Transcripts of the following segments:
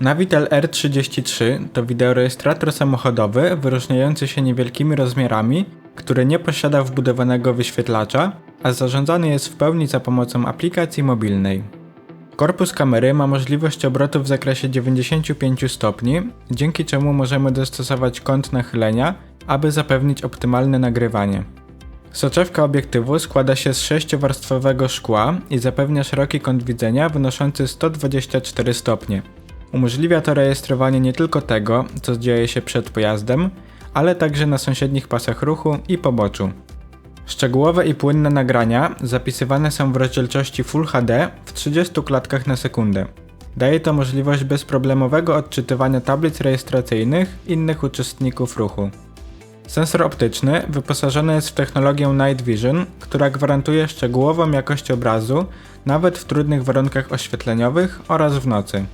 Navitel R33 to wideorejestrator samochodowy wyróżniający się niewielkimi rozmiarami, który nie posiada wbudowanego wyświetlacza, a zarządzany jest w pełni za pomocą aplikacji mobilnej. Korpus kamery ma możliwość obrotu w zakresie 95 stopni, dzięki czemu możemy dostosować kąt nachylenia, aby zapewnić optymalne nagrywanie. Soczewka obiektywu składa się z sześciowarstwowego szkła i zapewnia szeroki kąt widzenia wynoszący 124 stopnie. Umożliwia to rejestrowanie nie tylko tego, co dzieje się przed pojazdem, ale także na sąsiednich pasach ruchu i poboczu. Szczegółowe i płynne nagrania zapisywane są w rozdzielczości Full HD w 30 klatkach na sekundę. Daje to możliwość bezproblemowego odczytywania tablic rejestracyjnych innych uczestników ruchu. Sensor optyczny wyposażony jest w technologię Night Vision, która gwarantuje szczegółową jakość obrazu nawet w trudnych warunkach oświetleniowych oraz w nocy.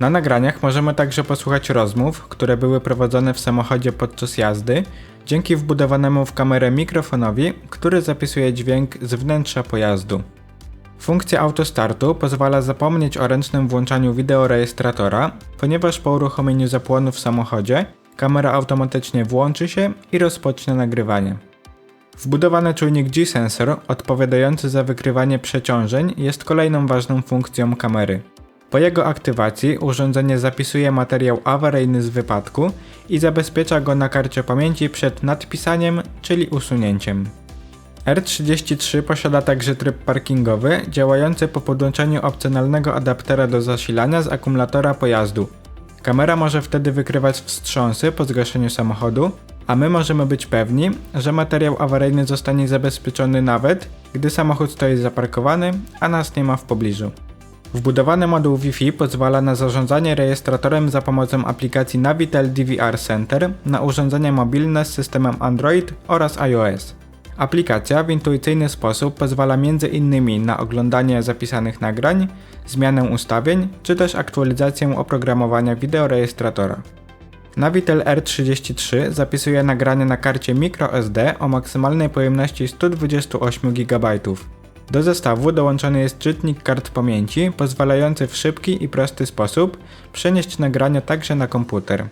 Na nagraniach możemy także posłuchać rozmów, które były prowadzone w samochodzie podczas jazdy, dzięki wbudowanemu w kamerę mikrofonowi, który zapisuje dźwięk z wnętrza pojazdu. Funkcja autostartu pozwala zapomnieć o ręcznym włączaniu wideorejestratora, ponieważ po uruchomieniu zapłonu w samochodzie kamera automatycznie włączy się i rozpocznie nagrywanie. Wbudowany czujnik G-Sensor, odpowiadający za wykrywanie przeciążeń, jest kolejną ważną funkcją kamery. Po jego aktywacji urządzenie zapisuje materiał awaryjny z wypadku i zabezpiecza go na karcie pamięci przed nadpisaniem, czyli usunięciem. R33 posiada także tryb parkingowy, działający po podłączeniu opcjonalnego adaptera do zasilania z akumulatora pojazdu. Kamera może wtedy wykrywać wstrząsy po zgaszeniu samochodu, a my możemy być pewni, że materiał awaryjny zostanie zabezpieczony nawet, gdy samochód stoi zaparkowany, a nas nie ma w pobliżu. Wbudowany moduł Wi-Fi pozwala na zarządzanie rejestratorem za pomocą aplikacji Navitel DVR Center na urządzenia mobilne z systemem Android oraz iOS. Aplikacja w intuicyjny sposób pozwala m.in. na oglądanie zapisanych nagrań, zmianę ustawień czy też aktualizację oprogramowania wideorejestratora. Navitel R33 zapisuje nagranie na karcie microSD o maksymalnej pojemności 128 GB. Do zestawu dołączony jest czytnik kart pamięci, pozwalający w szybki i prosty sposób przenieść nagrania także na komputer.